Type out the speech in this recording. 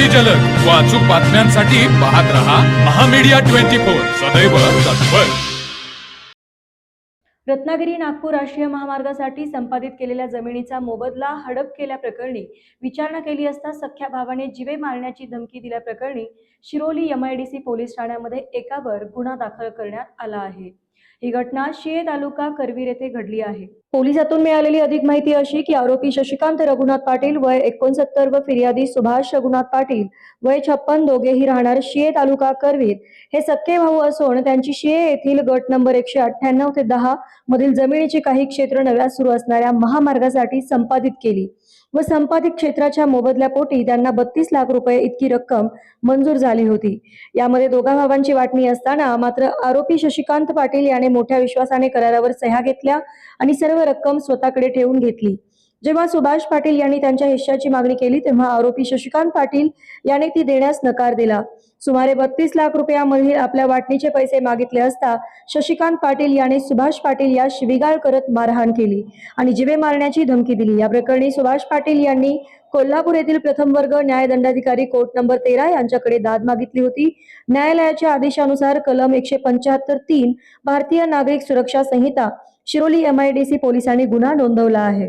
अगदी जलद. व अचूक बातम्यांसाठी पाहत रहा महामीडिया ट्वेंटी फोर. सदैव तत्पर. रत्नागिरी नागपूर राष्ट्रीय महामार्गासाठी संपादित केलेल्या जमिनीचा मोबदला हडप केल्याप्रकरणी विचारणा केली असता सख्या भावाने जिवे मारण्याची धमकी दिल्याप्रकरणी शिरोली एमआयडीसी पोलीस ठाण्यामध्ये एकावर गुन्हा दाखल करण्यात आला आहे. ही घटना शिये तालुका करवीर येथे घडली आहे. पोलिसातून मिळालेली अधिक माहिती अशी की आरोपी शशिकांत रघुनाथ पाटील वय एकोणसत्तर व फिर्यादी सुभाष रघुनाथ पाटील वय छप्पन दोघेही राहणार शिये तालुका करवीर. हे सख्खे भाऊ असून त्यांची शिये येथील गट नंबर एकशे अठ्ठ्याण्णव ते दहा मधील जमिनीची काही क्षेत्र नव्या सुरू असणाऱ्या महामार्गासाठी संपादित केली. व संपादित क्षेत्राच्या मोबदल्यापोटी त्यांना बत्तीस लाख रुपये इतकी रक्कम मंजूर झाली होती. यामध्ये दोघा भावांची वाटणी असताना मात्र आरोपी शशिकांत पाटील याने मोठ्या विश्वासाने करारावर सह्या घेतल्या आणि सर्व रक्कम स्वतःकडे ठेवून घेतली. जेव्हा सुभाष पाटील यांनी त्यांच्या हिश्श्याची मागणी केली तेव्हा आरोपी शशिकांत पाटील याने ती देण्यास नकार दिला. सुमारे बत्तीस लाख रुपयामधील आपल्या वाटणीचे पैसे मागितले असता शशिकांत पाटील याने सुभाष पाटील यास शिविगाळ करत मारहाण केली आणि जिवे मारण्याची धमकी दिली. या प्रकरणी सुभाष पाटील यांनी कोल्हापूर येथील प्रथम वर्ग न्यायदंडाधिकारी कोर्ट नंबर तेरा यांच्याकडे दाद मागितली होती. न्यायालयाच्या आदेशानुसार कलम एकशे पंच्याहत्तर तीन भारतीय नागरिक सुरक्षा संहिता शिरोली एमआयडीसी पोलिसांनी गुन्हा नोंदवला आहे.